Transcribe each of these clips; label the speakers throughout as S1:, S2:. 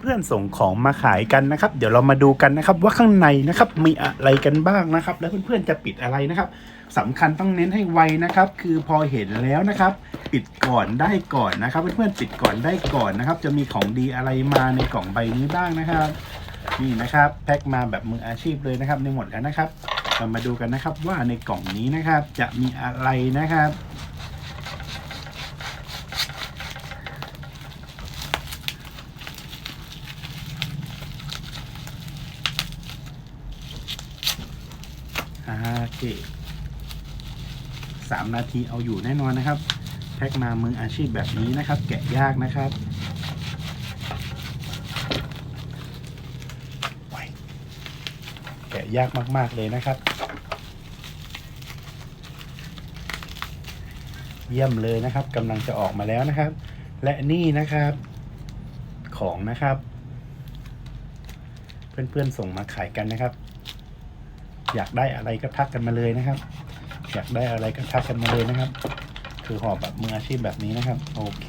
S1: เพื่อนๆส่งของมาขายกันนะครับ เดี๋ยวเรามาดูกันนะครับ ว่าข้างในนะครับมีอะไรกันบ้างนะครับ แล้วเพื่อนๆจะปิดอะไรนะครับสำคัญต้องเน้นให้ไวนะครับ คือพอเห็นแล้วนะครับ ปิดก่อนได้ก่อนนะครับ เพื่อนๆปิดก่อนได้ก่อนนะครับ จะมีของดีอะไรมาในกล่องใบนี้บ้างนะครับนี่นะครับ แพ็คมาแบบมืออาชีพเลยนะครับในหมดแล้วนะครับ เรามาดูกันนะครับว่าในกล่องนี้นะครับ จะมีอะไรนะครับ โอเคสามนาทีเอาอยู่แน่นอนนะครับ แพ็คมามืออาชีพแบบนี้นะครับ แกะยากนะครับโอ้ยแกะยากมาก ๆ เลยนะครับ เยี่ยมเลยนะครับกำลังจะออกมาแล้วนะครับ และนี่นะครับ ของนะครับ เพื่อนๆส่งมาขายกันนะครับ อยากได้อะไรก็ทักกันมาเลยนะครับ อยากได้อะไรก็ทักกันมาเลยนะครับ คือหอบแบบมืออาชีพแบบนี้นะครับ โอเค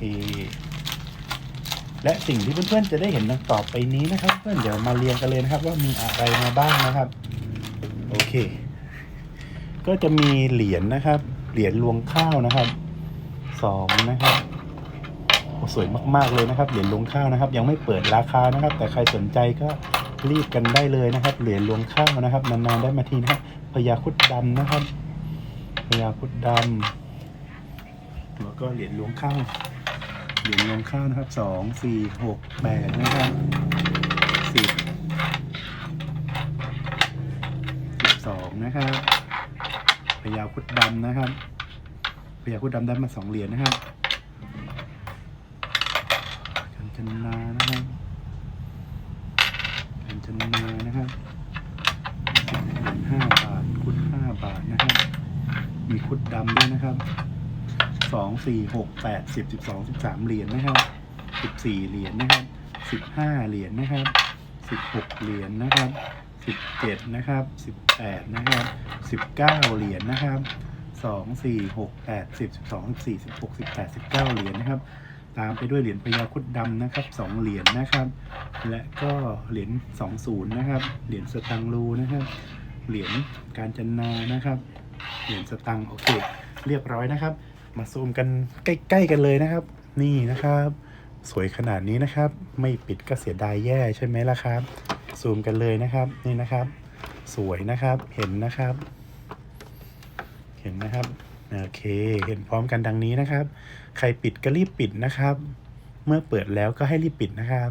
S1: และสิ่งที่เพื่อนๆจะได้เห็นดังต่อไปนี้นะครับ เพื่อนเดี๋ยวมาเรียงกันเลยนะครับ ว่ามีอะไรมาบ้างนะครับ โอเค ก็จะมีเหรียญนะครับ เหรียญรวงข้าวนะครับสองนะครับโอ้สวยมากๆเลยนะครับ เหรียญรวงข้าวนะครับ ยังไม่เปิดราคานะครับ แต่ใครสนใจก็ รีบกันได้เลยนะครับ เหรียญรวงข้าวนะครับนานๆได้มาทีนะครับพญาคุดดำนะครับพญาคุดดำแล้วก็เหรียญรวงข้าวเหรียญรวงข้าวนะครับสองสี่หกแปดนะครับสิบสิบสองนะครับพญาคุดดำนะครับพญาคุดดำได้มาสองเหรียญนะครับกัญจนานะครับ กัญจนานะครับเหรียญห้าบาทคุดห้าบาทนะครับ มีคุดดำด้วยนะครับสองสี่หกแปดสิบสิบสองสิบสามเหรียญนะครับสิบสี่เหรียญนะครับสิบห้าเหรียญนะครับสิบหกเหรียญนะครับสิบเจ็ดนะครับสิบแปดนะครับสิบเก้าเหรียญนะครับสองสี่หกแปดสิบสิบสองสิบสี่สิบหกสิบแปดสิบเก้าเหรียญนะครับ ตามไปด้วยเหรียญพญาคุดดำนะครับสองเหรียญนะครับ และก็เหรียญสองศูนย์นะครับ เหรียญสตังรูนะครับ เหรียญการจนานะครับ เหรียญสตังโอเค เรียบร้อยนะครับ มาซูมกันใกล้ ๆ กันเลยนะครับ นี่นะครับ สวยขนาดนี้นะครับ ไม่ปิดก็เสียดายแย่ใช่ไหมล่ะครับ ซูมกันเลยนะครับนี่นะครับ สวยนะครับเห็นนะครับ เห็นนะครับ โอเค เห็นพร้อมกันดังนี้นะครับ ใครปิดก็รีบปิดนะครับ เมื่อเปิดแล้วก็ให้รีบปิดนะครับ